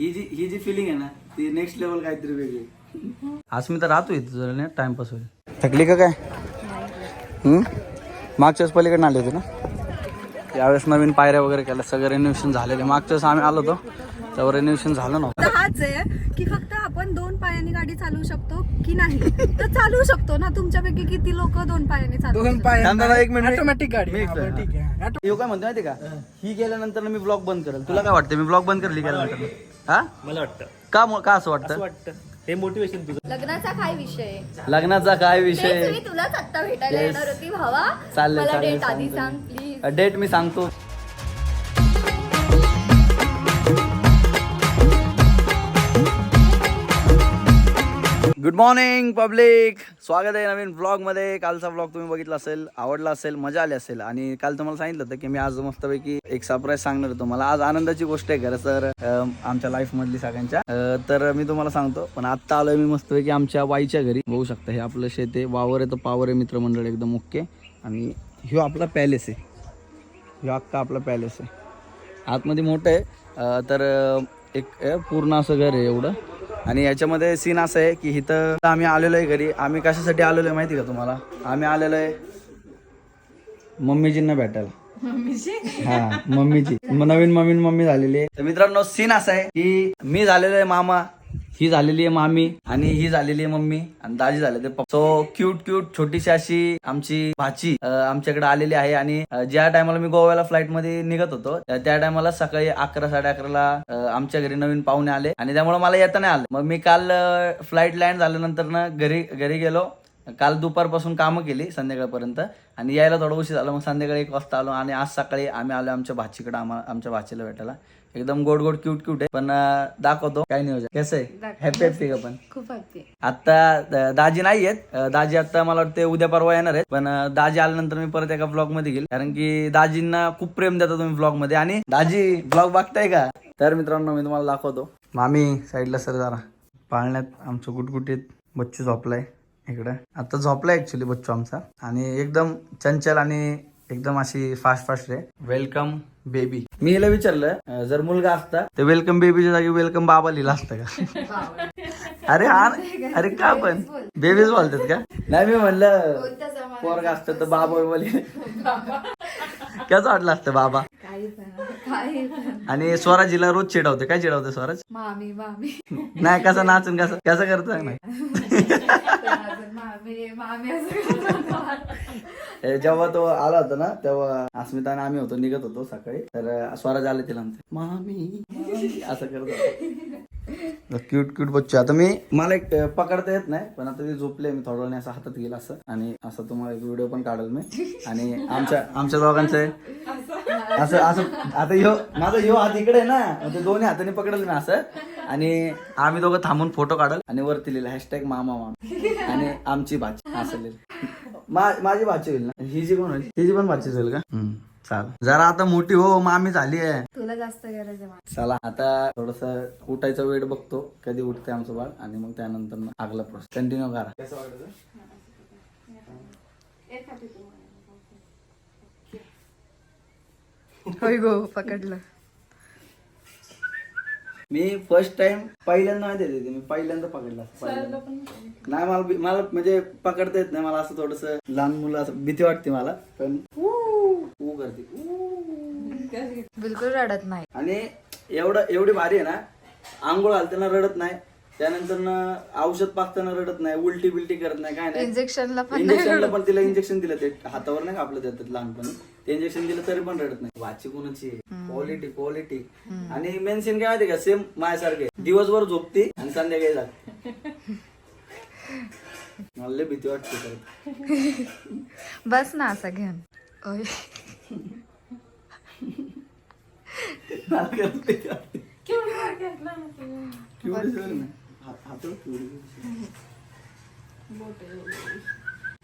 ही जी ही जी feeling आहे ना ती नेक्स्ट लेवल काहीतरी वेगळी. आज मी तर राहतो इथे जरा नाही टाइमपास होईल. थकली का काय? हम्म? मागच्याच पलीकडनं आले होते ना? यावेळेस नवीन पायऱ्या वगैरे केल्या सगळं रेनोव्हेशन झालेले. मागच्या वेळेस आम्ही आलो होतो तेव्हा रेनोव्हेशन झालं नव्हतं. हाच आहे की फक्त आपण दोन पायाने गाडी चालवू शकतो की नाही? तर चालवू शकतो ना तुमच्यापैकी किती लोक दोन पायाने चालवू दोन शकतात? पाय थांब दादा, एक मिनिट. ऑटोमॅटिक गाडी. मी हा, बरं, ठीक आहे. यो काय म्हणतो माहिती का? ही. गेल्यानंतर मी ब्लॉग बंद करेल. तुला काय वाटतं मी ब्लॉग बंद करेल गेल्यानंतर. हा? मला वाटतं. का मो- का असं वाटतं? वाटतं. हे मोटिवेशन तुझं. लग्नाचा काय विषय? लग्नाचा काय तेच विषय? मी तुलाच आत्ता भेटायला Yes. येणार होती भावा. चाललंय, मला चाललंय, डेट आधी चाललंय. सांग प्लीज डेट मी सांगतो. गुड मॉर्निंग पब्लिक स्वागत आहे नवीन ब्लॉगमध्ये कालचा ब्लॉग तुम्ही बघितला असेल आवडला असेल मजा आली असेल. आणि काल तुम्हाला सांगितलं होतं की मी आज मस्तपैकी एक सरप्राईज सांगणार होतो. मला आज आनंदाची गोष्ट आहे खरं तर आमच्या लाईफ मधली सगळ्यांच्या. तर मी तुम्हाला सांगतो पण आत्ता आलोय मी मस्तपैकी आमच्या वाईच्या घरी. बघू शकता हे आपलं शेत आहे. वावर आहे तर पावर आहे मित्रमंडळ एकदम ओके. आणि ह्यो आपला पॅलेस आहे. ह्यो अख्खा आपला पॅलेस आहे. आतमध्ये मोठं आहे. तर एक पूर्ण असं घर आहे एवढं. आणि याच्यामध्ये सीन असं आहे की इथं आम्ही आलेलो आहे घरी. आम्ही कशासाठी आलेलो आहे माहिती का तुम्हाला? आम्ही आलेलो आहे मम्मीजींना भेटायला. हा मम्मीची नवीन नवीन मम्मी झालेली आहे. तर मित्रांनो सीन असा आहे की मी झालेलो आहे मामा. ही झालेली आहे मामी आणि ही झालेली आहे मम्मी आणि दाजी झाले ते सो क्यूट क्यूट छोटीशी अशी आमची भाची आमच्याकडे आलेली आहे आणि ज्या टायमाला मी गोव्याला फ्लाईटमध्ये निघत होतो त्या- टायमाला सकाळी अकरा साडे अकराला आमच्या घरी नवीन पाहुणे आले आणि त्यामुळे मला येता नाही आलं. मग मी काल फ्लाईट लँड झाल्यानंतर ना घरी घरी गेलो. काल दुपारपासून कामं केली संध्याकाळपर्यंत आणि यायला थोडं उशीर झालं. मग संध्याकाळी एक वाजता आलो आणि आज सकाळी आम्ही आलो आमच्या भाचीकडे आम्हाला आमच्या भाचीला भेटायला. एकदम गोड गोड क्यूट क्यूट आहे. पण अं, दाखवतो. काय नियोजन कसं आहे? हॅपी हॅपी का पण. खूप हॅपी आता द- दाजी नाही आहेत अं, दाजी आता मला वाटतं उद्या परवा येणार आहेत. पण अं, दाजी आल्यानंतर मी परत एका ब्लॉगमध्ये घेईल. कारण की दाजींना खूप प्रेम देता तुम्ही ब्लॉगमध्ये. आणि दाजी ब्लॉग बघताय का? तर मित्रांनो मी तुम्हाला दाखवतो. मामी साईडला सर जरा. पाळण्यात आमचं गुटगुटीत बच्चू झोपलाय. इकडे. आता झोपलाय ऍक्च्युली बच्चू आमचा. आणि एकदम चंचल आणि एकदम अशी फास्ट फास्ट आहे वेलकम बेबी मी हिला विचारलं जर मुलगा असता तर वेलकम बेबीच्या जागी वेलकम बाबा लिहिला असतं का? अरे हा अरे का पण? बेबीज बोलतात का? नाही मी म्हणलं पोरगा असतं तर बाबा बोली कसं वाटलं असतं बाबा? आणि स्वराजीला रोज चिडवते. काय चिडवते स्वराज? मामी मामी. नाही कसं नाचून कसं कसं करत? नाही मामी मामी असं ए, जेव्हा तो आला होता ना तेव्हा अस्मिता आणि आम्ही होतो निघत होतो सकाळी. तर स्वराज आले तिला म्हणते मामी मामी," असं करत होता. क्यूट क्यूट बच्चू. आता मी मला एक पकडता येत नाही पण आता ते झोपले मी थोडं वेळाने असं हातात गेला असं. आणि असं तुम्हाला एक व्हिडिओ पण काढल मी. आणि आमच्या आमच्या दोघांचं असं. असं आता ह्यो माझा ह्यो हात इकडे ना ते दोन्ही हाताने पकडल ना असं. आणि आम्ही दोघं थांबून फोटो काढल आणि वरती लिहिलं हॅशटॅग मामा मामा. आणि आमची भाची. असं लिहिलं. मा- माझी भाची होईल ना? ही जी कोण होईल तिची पण भाचीच होईल का? चाल. जरा आता मोठी हो मामी झाली आहे. तुला जास्त गरज आहे. चला आता थोडस उठायचा वेळ बघतो. कधी उठते आमचं बाळ आणि मग त्यानंतर मग आगला प्रोसेस कंटिन्यू करा. कसं वाटतं होय गो पकडलं. मी फर्स्ट टाइम पहिल्यांदा माहिती आहे मी पहिल्यांदा पकडला पहिल्यांदा. नाही मला मला म्हणजे पकडता येत नाही मला असं थोडस लहान मुलं असं भीती वाटते मला पण ऊ, ऊ करते. ऊ. बिलकुल रडत नाही. आणि एवढं एवढी भारी आहे ना आंघोळ घालताना रडत नाही त्यानंतर ना औषध पाकताना रडत नाही उलटी बिलटी करत नाही काय नाही. इंजेक्शनला पण नाही इंजेक्शनला पण तिला इंजेक्शन दिलं ते हातावर नाही का आपलं देतात लहानपणी. ते इंजेक्शन दिलं तरी पण रडत नाही. वाची कोणाची क्वालिटी क्वालिटी आणि मेन सीन काय माहिती का? सेम माझ्यासारखे. दिवसभर झोपते आणि संध्याकाळी जाते. मला लय भीती वाटते. बस ना असं घेऊन. ओय.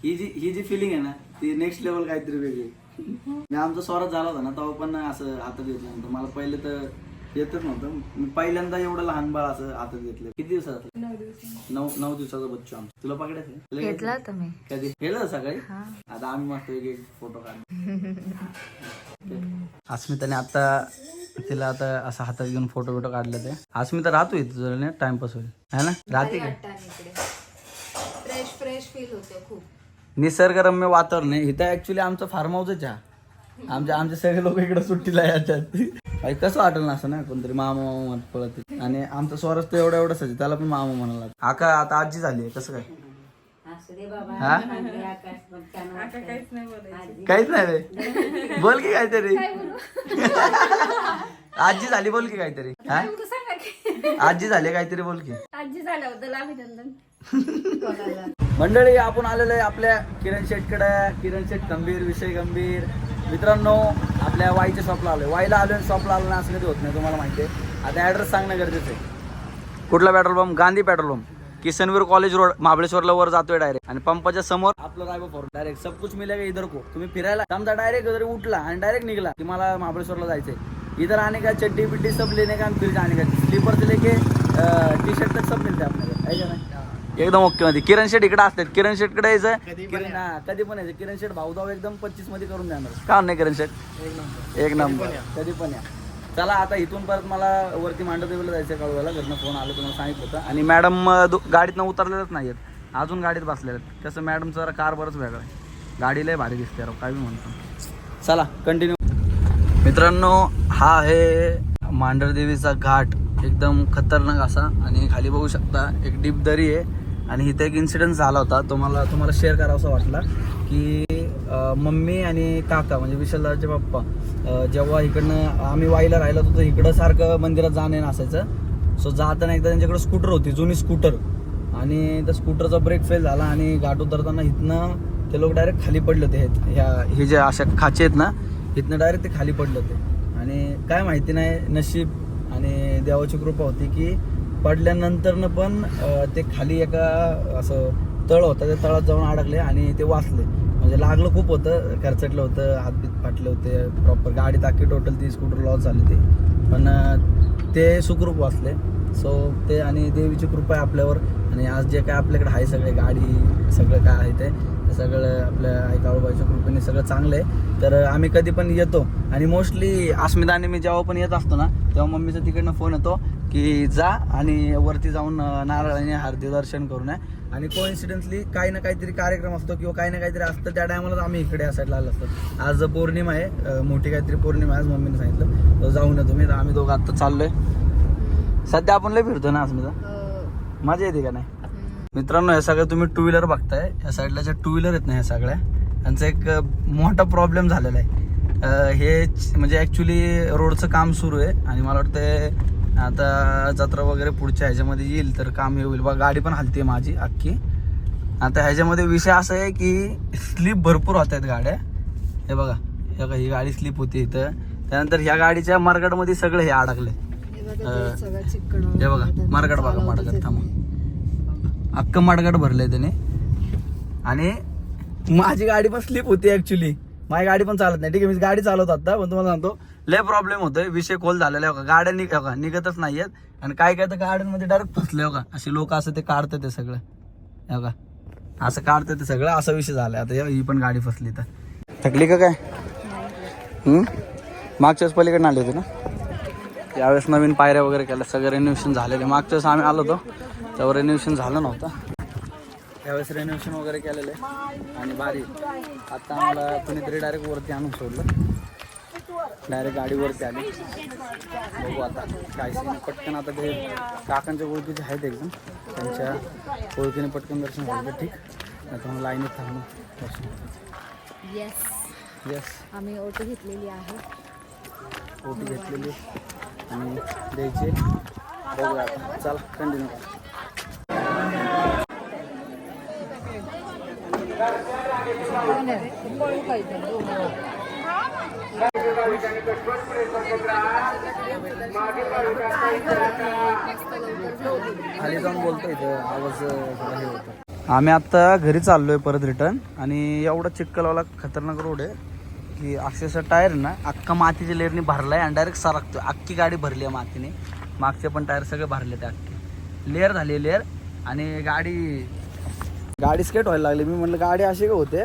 ही जी ही जी फिलिंग आहे ना ती नेक्स्ट लेवल काहीतरी वेगळी. मी आमचा स्वराज झाला होता ना तेव्हा पण असं हातात घेतलं नव्हतं. मला पहिले तर येतच नव्हतं. मी पहिल्यांदा एवढं लहान बाळ असं हातात घेतलं. किती दिवसात नऊ नऊ दिवसाचा बच्चू आमचा. तुला पकडायचं तुला घेतला होता मी कधी? गेलं सकाळी? आता आम्ही मस्त एक एक फोटो काढ अस्मिताने आता तिला आता असं हातात घेऊन फोटो बिटो काढले ते. आज मी तर राहतो इथे जरा टाइमपास होईल. है ना? राहते का? फ्रेश फ्रेश फील होते खूप. निसर्गरम्य वातावरण आहे. इथं ऍक्च्युली आमचं फार्म हाऊसच आहे आमच्या आमचे सगळे लोक इकडे सुट्टीला याच्यात भाई कसं वाटेल ना असं ना कोणतरी मामा मामा म्हणत पळत आणि आमचं स्वरच तर एवढा एवढंच आहे त्याला पण मामा म्हणाला. आका आता आजी झाली आहे. कसं काय? हा? काहीच नाही रे. बोल की काहीतरी. आजी झाली बोल की काहीतरी. हा? आजी झाली काहीतरी बोल की. आजी झाल्याबद्दल अभिनंदन. मंडळी आपण आलेलो आहे आपल्या किरण शेटकडे. किरण शेट गंभीर विषय गंभीर. मित्रांनो आपल्या वाईच्या शॉपला आलोय. वाईला आलोय आणि शॉपला आलो ना असं कधी होत नाही तुम्हाला माहिती आहे. आता ॲड्रेस सांगणं गरजेचं आहे. कुठला petrol pump Gandhi petrol pump Kisanveer college road महाबळेश्वरला वर जातोय डायरेक्ट आणि पंपाच्या समोर आपलं रायबा फॉर डायरेक्ट सब कुछ मिलेगा इधर को. तुम्ही फिरायला समजा डायरेक्ट जरी उठला आणि डायरेक्ट निघला की मला महाबळेश्वरला जायचंय. इधर आने का चड्डी बिड्डी सब लेने का फिर जाने का? स्लीपर से लेके टी शर्ट तक सब का नाही? एकदम ओके मध्ये. किरण शेट इकडे असतात. किरण शेटकडे यायचं किरण कधी पण यायचं किरण शेट भाऊ एकदम पच्चीसमध्ये करून देणार. का नाही किरण शेट एक नंबर कधी पण या. चला आता इथून परत मला वरती मांडदेवीला जायचं कळवायला. घरनं फोन आलं तुम्हाला सांगितलं होतं. आणि मॅडम गाडीतनं उतरलेलंच नाही आहेत अजून गाडीत बसलेले आहेत. तसं मॅडमचं जरा कार बरंच वेगळं आहे. गाडी लय भारी दिसते राव काय म्हणतो. चला कंटिन्यू मित्रांनो हा आहे मांढरदेवीचा घाट. एकदम खतरनाक असा. आणि खाली बघू शकता एक डीप दरी आहे. आणि इथे एक इन्सिडेंट झाला होता. तो मला तुम्हाला शेअर करावासा वाटला की मम्मी आणि काका म्हणजे विशालदाचे पप्पा जेव्हा इकडनं आम्ही वाईला राहिलो होतो तर इकडं सारखं मंदिरात जाणं येणं असायचं. सो जाताना एकदा त्यांच्याकडे स्कूटर होती जुनी स्कूटर आणि त्या स्कूटरचा ब्रेक फेल झाला आणि घाट उतरताना इथनं ते लोक डायरेक्ट खाली पडले होते. हे- ह्या हे जे अशा खाचे आहेत ना इथनं डायरेक्ट ते खाली पडले होते. आणि काय माहिती नाही नशीब आणि देवाची कृपा होती की पडल्यानंतरनं पण ते खाली एका असं तळ होतं त्या तळात जाऊन अडकले आणि ते वाचले. म्हणजे लागलं खूप होतं खरचटलं होतं हातबीत फाटले होते प्रॉपर गाडी टाकी टोटल ती स्कूटर लॉस झाली ती पण ते सुखरूप वाचले. सो ते आणि देवीची कृपा आहे आपल्यावर. आणि आज जे काय आपल्याकडे आहे सगळे गाडी सगळं काय आहे ते सगळं आपल्या आई काळूबाईच्या कृपेने सगळं चांगलं आहे. तर आम्ही कधी पण येतो. आणि मोस्टली अस्मिता आणि मी जेव्हा पण येत असतो ना तेव्हा मम्मीचा तिकडनं फोन येतो की जा आणि वरती जाऊन नारळाने हार्दी दर्शन करून आहे आणि कोइन्सिडेंटली काही ना काहीतरी कार्यक्रम असतो किंवा काही ना काहीतरी असतं त्या टायमाला आम्ही इकडे या साईडला आलो असतो. आज पौर्णिमा आहे मोठी काहीतरी पौर्णिमा आहे आज मम्मीने सांगितलं. तर जाऊन येतो मी तर आम्ही दोघं आत्ता चाललोय. सध्या आपण लय फिरतो ना अस्मिता? मजा येते का नाही? मित्रांनो हे सगळं तुम्ही टू व्हीलर बघताय. ह्या साईडला ज्या टू व्हीलर आहेत ना ह्या सगळ्या त्यांचा एक मोठा प्रॉब्लेम झालेला आहे. हे म्हणजे ऍक्च्युली रोडचं काम सुरू आहे आणि मला वाटतं आता जत्रा वगैरे पुढच्या ह्याच्यामध्ये येईल तर काम हे होईल. बघा गाडी पण हलते माझी अख्खी. आता ह्याच्यामध्ये विषय असा आहे की स्लीप भरपूर होत आहेत गाड्या. हे बघा हे बघा ही गाडी स्लीप होती इथं. त्यानंतर ह्या गाडीच्या मार्गाटमध्ये सगळं हे अडकले. हे बघा मार्गाट बघा मार्गाट थांबा. अख्खं माडगाट भरलंय त्याने. आणि माझी गाडी पण स्लिप होती ऍक्च्युली माझी गाडी पण चालत नाही. ठीक आहे मी गाडी चालवत आता पण तुम्हाला सांगतो. लय प्रॉब्लेम होतोय. विषय खोल झालेला आहे बघा. गाड्या निघ का निघतच नाहीयेत. आणि काय काय तर गाड्यांमध्ये डायरेक्ट फसले बघा. असे लोक असं ते काढतात ते सगळं. हो का असं काढतात ते सगळं. असा विषय झालाय. आता ही पण गाडी फसली तर. थकली का काय? मागच्या वेळेस पलीकडे आले होते ना? यावेळेस नवीन पायऱ्या वगैरे केल्या. सगळं रेनोव्हेशन झालेले मागच्या वेळेस आम्ही आलो होतो. तेव्हा रेनोव्हेशन झालं नव्हतं. यावेळेस रेनोव्हेशन वगैरे केलेलं आहे. आणि भारी. आता आम्हाला कुणीतरी डायरेक्ट वरती आणून सोडलं. डायरेक्ट गाडीवरती आली. बघू आता काय. पटकन आता ते काकांच्या ओळखीचे आहेत एकदम. त्यांच्या ओळखीने पटकन दर्शन झालं ठीक. नाही तर मग लाईनीत थांबून दर्शन येस येस आम्ही ऑटो घेतलेली आहे. ओटी घेतलेली आणि द्यायचे बघूया आता. चला कंटिन्यू खाली जाऊन बोलतो इथं. आवाज हे होतो आम्ही आता घरी चाललोय परत रिटर्न आणि एवढा चिक्कलवाला खतरनाक रोड आहे की अक्षरशः टायर ना अख्खा मातीच्या लेअरनी भरलाय आणि डायरेक्ट सरकतोय अख्खी गाडी भरली आहे मातीने. मागचे पण टायर सगळे भरले ते अख्खे. लेअर झाली लेअर आणि गाडी गाडी स्केट व्हायला लागली. मी म्हटलं गाडी अशी का होते?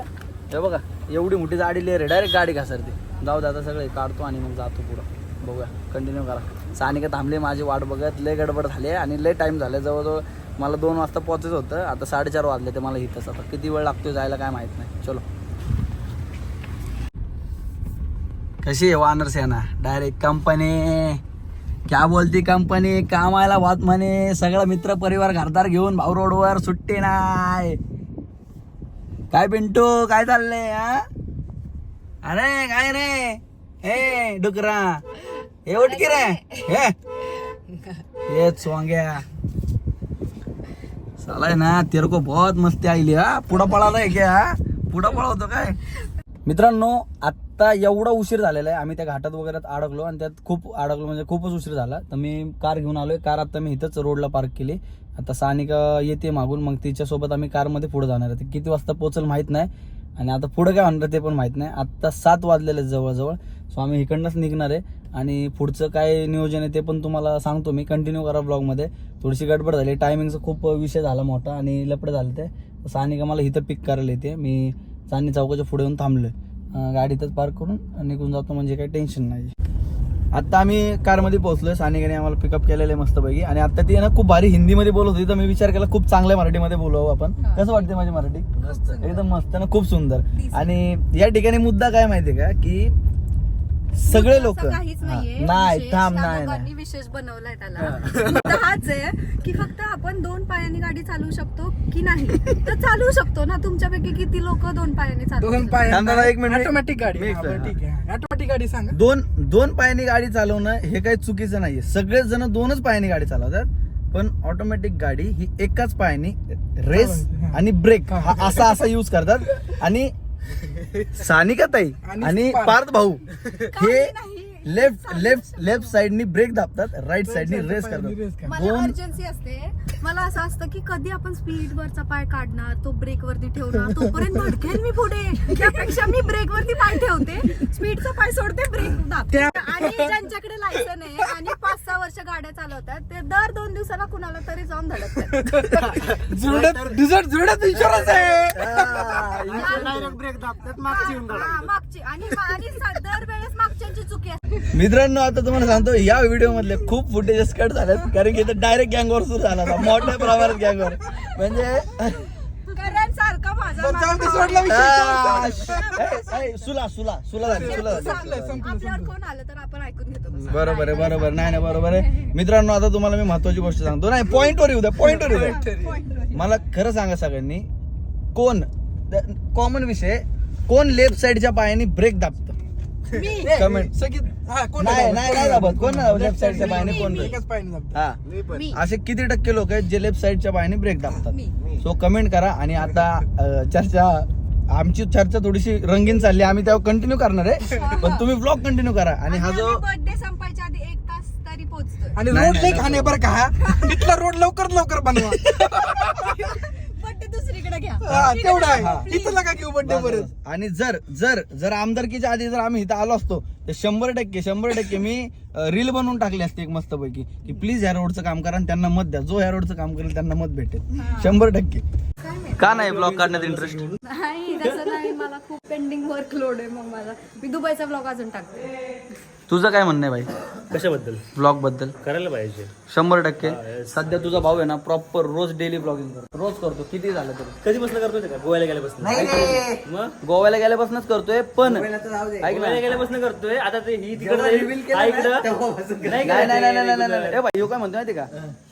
हे बघा एवढी मोठी गाडी लेअर आहे. डायरेक्ट गाडी घसरते. जाऊ दादा सगळे काढतो आणि मग जातो पुढं. बघूया. कंटिन्यू करा. सानिका थांबले माझी वाट बघत. लय गडबड झाली आणि लय टाईम झाले जवळजवळ मला दोन वाजता पोहोचत होतं. आता साडेचार वाजले ते मला इथंच. आता किती वेळ लागतो जायला काय माहीत नाही. चलो. कशी आहे वानर सेना? डायरेक्ट कंपनी क्या बोलती कंपनी कामाला वात म्हणे. सगळा मित्र परिवार घरदार घेऊन भाऊ रोडवर सुट्टी नाही. काय पिंटू? काय चाललंय हा? अरे काय रे? हे डुकरा. हे उठकी रे? हे. स्वांग्या चालाय साला ना तेरे को बहुत मस्ती आईली हा. पुढं पळाला आहे क्या पुढं पळवतो काय? मित्रांनो आत्ता एवढा उशीर झालेला आहे. आम्ही त्या घाटात वगैरे अडकलो आणि त्यात खूप अडकलो म्हणजे खूपच उशीर झाला. तर मी कार घेऊन आलोय. कार आता मी इथंच रोडला पार्क केली. आता सानिका येते मागून. मग तिच्यासोबत आम्ही कारमध्ये पुढे जाणार आहे. किती वाजता पोचल माहीत नाही. आणि आता पुढं काय होणार ते पण माहीत नाही. आत्ता सात वाजलेले जवळजवळ. सो आम्ही इकडनंच निघणार आहे. आणि पुढचं काय नियोजन आहे ते पण तुम्हाला सांगतो मी. कंटिन्यू करा ब्लॉगमध्ये थोडीशी गडबड झाली. टायमिंगचा खूप विषय झाला मोठा आणि लपड झालं ते. सानिका मला इथं पिक करायला येते. मी चांदणी चौकाच्या पुढे येऊन थांबलोय. गाडी गाडीतच पार्क करून निघून जातो म्हणजे काही टेन्शन नाही. आता आम्ही कारमध्ये पोहोचलोय सानिकाने आम्हाला पिकअप केलेलं आहे मस्तपैकी. आणि आता ती ना खूप भारी हिंदीमध्ये बोलत होती तर मी विचार केला खूप चांगल्या मराठीमध्ये बोलावं आपण. कसं वाटते माझी मराठी? एकदम मस्त ना खूप सुंदर. आणि या ठिकाणी मुद्दा काय माहितीये का? की सगळे लोक असं काहीच नाहीये. नाही थांब नाही विशेष बनवलाय त्याला. मुद्दा हाच आहे की फक्त आपण दोन पायाने गाडी चालवू शकतो की नाही? तर चालवू शकतो ना. तुमच्यापैकी किती लोक दोन पायाने चालवू दोन दादा, एक मिनिट. ऑटोमॅटिक गाडी. ठीक आहे. ऑटोमॅटिक गाडी सांगा. दोन दोन पायाने गाडी चालवणं हे काही चुकीचं नाहीये सगळेच जण दोनच पायाने गाडी चालवतात पण ऑटोमॅटिक गाडी ही एकाच पायाने रेस हा. आणि ब्रेक असा असा यूज करतात आणि सानिका ताई आणि पार्थ. पार्थ भाऊ हे नाही. लेफ्ट लेफ्ट लेफ्ट साइडनी ब्रेक दाबतात राईट साइडनी रेस करतात. मला दोन अर्जन्सी असते. मला असं असतं की कधी आपण स्पीड वरचा पाय काढणार तो ब्रेक वरती ठेवणार तोपर्यंत धडकेल मी पुढे. त्यापेक्षा मी ब्रेक वरती पाय ठेवते. स्पीडचा पाय सोडते ब्रेक दाबते. आणि ज्यांच्याकडे लायसन आहे आणि पाच सहा वर्ष गाड्या चालवतात ते दर दोन दिवसाला कुणाला तरी जाऊन धडकतात. जुळत जुळत जुळत इन्शुरन्स आहे. ब्रेक दाबतात मागची. आणि आणि सा- दरवेळेस मागच्यांची चुकी असते. मित्रांनो आता तुम्हाला सांगतो या व्हिडिओ मधले खूप फुटेजेस कट झालेत कारण की इथं डायरेक्ट गँगवर सुरू झाला होता. मोठ्या प्रमाणात गँगवर म्हणजे सुला सुला सुला झाली सुला. बरोबर आहे बरोबर नाही नाही बरोबर आहे. मित्रांनो आता तुम्हाला मी महत्वाची गोष्ट सांगतो. नाही पॉइंटवर येऊ द्या पॉइंटवर येऊ द्या. मला खरं सांगा सगळ्यांनी कोण कॉमन विषय कोण लेफ्ट साइडच्या पायाने ब्रेक दाबतं? सगळी हा, कोण नाही नाही नाही दाबत कोण पायाने कोण? एकाच. हा. मी असे किती टक्के लोक आहेत जे लेफ्ट साइडच्या पायाने ब्रेक दाबतात? मी. सो कमेंट करा. आणि आता अं, चर्चा आमची चर्चा थोडीशी रंगीन चालली. आम्ही त्यावर कंटिन्यू करणार आहे. पण तुम्ही ब्लॉग कंटिन्यू करा. आणि हा जो बर्थडे संपायच्या आधी एक तास तरी पोहोचतोय. आणि नाही, रोड नाही, खाणे बरं का हा? इथला रोड लवकर लवकर बनवा. बर्थडे दुसरीकडे घ्या. हा, तेवढा हा. आहे इथं नका घेऊ बड्डे परत. आणि जर जर जर आमदारकीच्या आधी जर आम्ही इथं आलो असतो तर शंभर टक्के शंभर टक्के मी रील बनवून टाकली असते एक मस्त पैकी की प्लीज ह्या रोडचं काम करा आणि त्यांना मत द्या. जो ह्या रोडचं काम करेल त्यांना मत भेटेल. शंभर टक्के. काय माहिती? का नाही ब्लॉग काढण्यात इंटरेस्ट नाही तसं नाही. मला खूप पेंडिंग वर्क लोड आहे मग माझा. मी दुबईचा ब्लॉग अजून टाकते. तुझं काय म्हणणं आहे भाई? कशाबद्दल? ब्लॉगबद्दल. करायला पाहिजे. शंभर टक्के. सध्या तुझा भाऊ आहे ना प्रॉपर रोज डेली ब्लॉगिंग करतो. रोज करतो. किती झालं तरी. कधी बसलं करतोय का गोव्याला गेल्यापासून. मग? गोव्याला गेल्यापासूनच करतोय पण ऐक ना. गोव्याला गेल्यापासून करतोय. आता ते ही तिकडे नाही नाही नाही नाही नाही नाही नाही. ए भाई ह्यो काय म्हणतो माहिती का?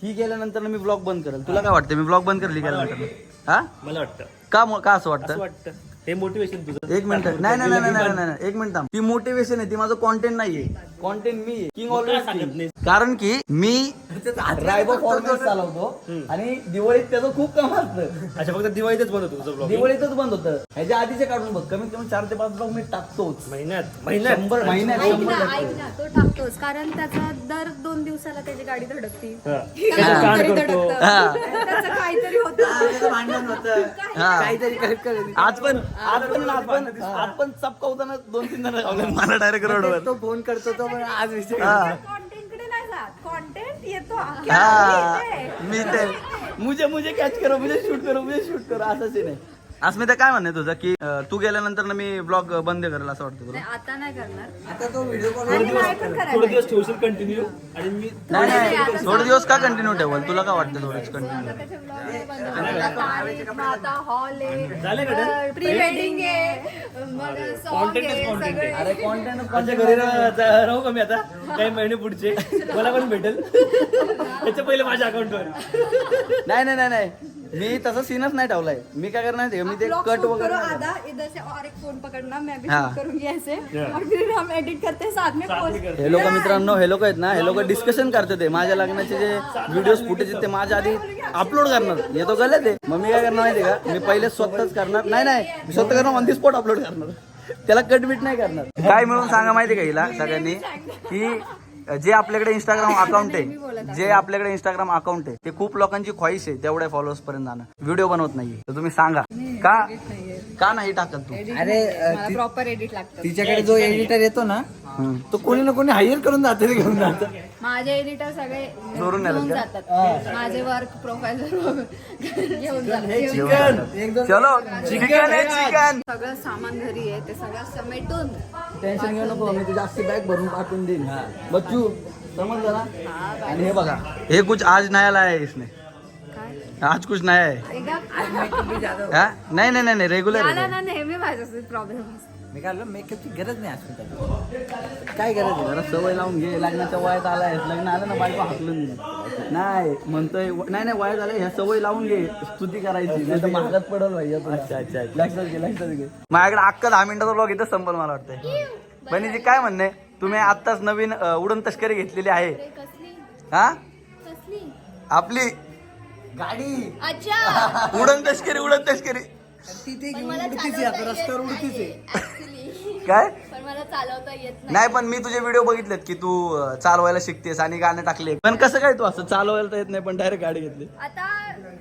ही. गेल्यानंतर मी ब्लॉग बंद करेल. तुला काय वाटतं मी ब्लॉग बंद करेल ही गेल्यानंतर? हा? मला वाटतं. का का असं असं वाटतं वाटतं. हे मोटिवेशन तुझं. एक मिनिट. नाही नाही नाही नाही नाही नाही, नाही एक मिनिट थांब. ती मोटिवेशन आहे ती माझं कॉन्टेंट नाहीये. कॉन्टेंट मी किंग सांगत ऑलवेज नाही? कारण की मी रायबो फॉर्मेट चालवतो आणि दिवाळीत त्याचं खूप काम असतं. अच्छा फक्त दिवाळीतच बनवतो तुझं ब्लॉग दिवाळीतच बंद होतं. ह्याच्या आधीचे काढून बघ. कमीत कमी चार ते पाच ब्लॉग मी टाकतोच. महिन्यात महिन्यात. शंभर महिन्यात ऐक शंभर ना टक्के. ऐक ना तो टाकतोच. कारण त्याचा दर दोन दिवसाला त्याची गाडी धडकती. हा. काहीतरी करतो. धडकतं. हा. त्याचं काहीतरी होतं. हा. आज पण आज पण आज पण आज पण चपकावताना दोन तीन जण मला डायरेक्ट रोडवर तो फोन करतो तो पण आज विषय कॉन्टेंटकडे नाही जात. कॉन्टेंट येतो. हा? मी ते मुझे मुझे कॅच करो मुझे शूट करो मुझे शूट करो. असंच नाही अस्मिता काय म्हणणे तुझं? की अं, तू गेल्यानंतर ना मी ब्लॉग बंद करेल असं वाटतं तुला? नाही, आता नाही करणार. आता तो व्हिडिओ कॉल आणि नाही पण थोडे करायला दिवस ठेवशील कंटिन्यू आणि मी नाही नाही थोडे दिवस का कंटिन्यू ठेवल तुला काय वाटतं थोडेच कंटिन्यू त्याचे vlog नाही बंद करणार. आता आता हॉल झाले का आहे प्री वेडिंग आहे. मग सॉन्ग आहे सगळे. अरे कॉन्टेंट आमच्या घरी रा- जा- राहू का मी आता? काही महिने पुढचे. मला पण भेटेल. त्याच्या पहिले माझ्या अकाउंटवर नाही नाही नाही नाही. मी तसं सीनच नाही ठेवलाय. मी काय करणार का? मी ते कट वगैरे करो नाही करत. आधा इधर से और एक फोन पकड़ना मैं भी हाँ। शूट करूंगी ऐसे। और फिर हम एडिट करते हैं साथ में पोस्ट हे लोक मित्रांनो हे लोक आहेत ना हे लोक डिस्कशन करते ते माझ्या लग्नाचे जे व्हिडिओ फुटेज आहेत ते माझ्या आधी अपलोड करणार. हे तो गलत आहे. मग मी काय करणार माहिती का? मी पहिले स्वतःच करणार. नाही नाही. मी स्वतः करणार ऑन दी स्पॉट अपलोड करणार. त्याला कट बीट नाही करणार. काय मिळून सांगा माहिती का हिला सगळ्यांनी? की जे आपल्याकडे इंस्टाग्राम अकाउंट आहे जे आपल्याकडे इंस्टाग्राम अकाउंट आहे ते खूप लोकांची ख्वाहिश आहे तेवढ्या फॉलोअर्स पर्यंत जाणं. व्हिडिओ बनवत नाहीये. तर तुम्ही सांगा. का का नाही टाकत तू? अरे प्रॉपर एडिट लागतं. तिच्याकडे जो एडिटर येतो ना तो कोणी ना कोणी हायर करून जाते ते घेऊन जातं. माझे एडिटर सगळे चोरून घेऊन? जातात. माझे वर्क प्रोफायझर घेऊन जातात. चलो चिकन आहे चिकन सगळं सामान घरी आहे ते सगळं समेटून टेन्शन घेऊ नको मी तुझ्या जास्ती बॅग भरून पाठवून देईन. बच्चू समजलं ना? आणि हे बघा. हे कुछ आज नया लाया है इसने. आज कुछ नया है एकदा हा? नाही नाही नाही रेग्युलर मला ना नेहमी माझ्या प्रॉब्लेम मी काय मेकअपची गरज नाही आज काय गरज आहे? जरा सवय लावून घे. लग्नाच्या वयात आलाय लग्न आलं ना बायको हाकलून. दे नाही म्हणतोय नाही नाही वयात आलं ह्या सवय लावून घे. स्तुती करायची. नाही तर महागात पडल भाई अच्छा अच्छा लक्षात घे लक्षात घे. माझ्याकडे अख्खा दहा मिनिटाचा ब्लॉग इथं संपल मला वाटतंय. बहिणीजी काय म्हणणे? तुम्ही आत्ताच नवीन अं, उडण तस्करी घेतलेली आहे. हा? कसली? आपली. गाडी. अच्छा. उडण तस्करी उडण तस्करी. तिथे उडतीच आहे आता रस्त्यावर उडतीच आहे. काय? पण मला चालवता येत नाही. नाही पण मी तुझे व्हिडिओ बघितलेत की तू अं, चालवायला शिकतेस आणि गाणे टाकले. पण कसं काय तू असं चालवायला तर येत नाही पण डायरेक्ट गाडी घेतली? आता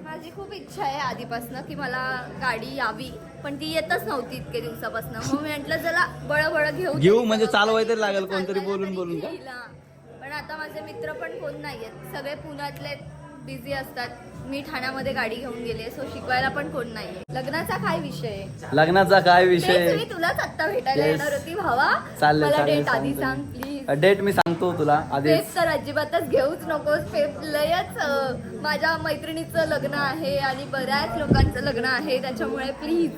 माझी खूप इच्छा आहे आधीपासून की मला गाडी यावी पण ती येतच नव्हती इतके दिवसापासून. मग मी म्हटलं चला बळबळ घेऊ घेऊ म्हणजे चालवाय तरी लागेल कोणतरी बोलून बोलून का? घेईल. पण आता माझे मित्र पण कोण नाहीयेत. सगळे पुण्यातले बिझी असतात मी ठाण्यामध्ये गाडी घेऊन गेले सो शिकवायला पण कोण नाहीये. लग्नाचा काय विषय? लग्नाचा काय विषय? मी तुलाच आता भेटायला. येणार होती भावा. चालेल मला चालेल डेट आधी सांग. प्लीज डेट मी सांगतो तुला आधीच. पेप तर अजिबातच घेऊच नकोस पेप लयच अं, माझ्या मैत्रिणीचं लग्न आहे आणि बऱ्याच लोकांचं लग्न आहे त्याच्यामुळे प्लीज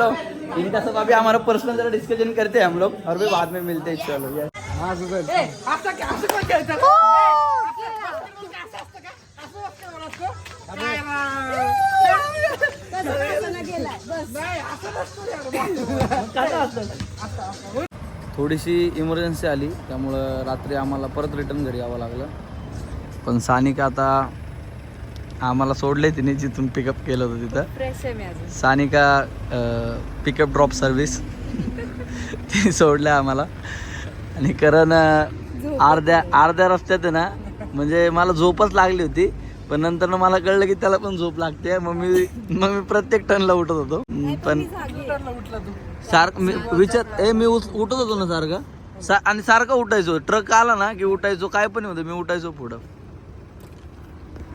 चलो इनका सब अभी हमारा पर्सनल जरा डिस्कशन करते हैं हम लोग. और भी बाद में मिलते हैं चलो yes. हा काय- खेळतं? काय थोडीशी इमर्जन्सी आली त्यामुळं रात्री आम्हाला परत रिटर्न घरी यावं लागलं. पण सानिका आता आम्हाला सोडले तिने जिथून पिकअप केलं होतं तिथं. सानिका पिकअप ड्रॉप सर्व्हिस ती सोडलं आम्हाला. आणि करण अर्ध्या अर्ध्या रस्त्यात आहे ना म्हणजे मला झोपच लागली होती. पण नंतर मला कळलं की त्याला पण झोप लागते. मग मी मग मी प्रत्येक टर्नला उठत होतो. पण सारखं मी विचार ए मी उठ- उठत होतो ना सारखं. सा आणि सारखं उठायचो. ट्रक आला ना की उठायचो काय पण होतं मी उठायचो पुढं.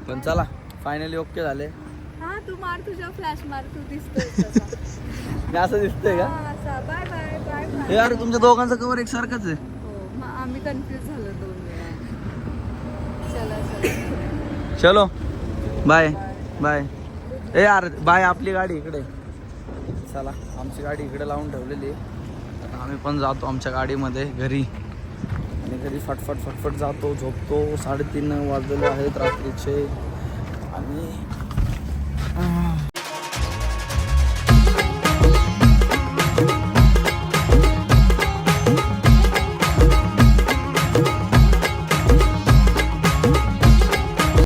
पण चला फायनली ओके झाले. हा तू मार तुझ्या फ्लॅश मार तू दिसतोय मी असं दिसतंय का? बाय बाय बाय हे तुमच्या दोघांचं कवर एक सारखंच आहे. हो आम्ही कन्फ्युज झालो दोन वेळा. चला चला. चलो. बाय. बाय. ए यार बाय आपली गाडी इकडे. चला आमची गाडी इकडे लावून ठेवलेली आहे. आम्ही पण जातो आमच्या गाडीमध्ये घरी. आणि घरी फटफट फटफट जातो झोपतो. साडेतीन वाजलेले आहेत रात्रीचे. आणि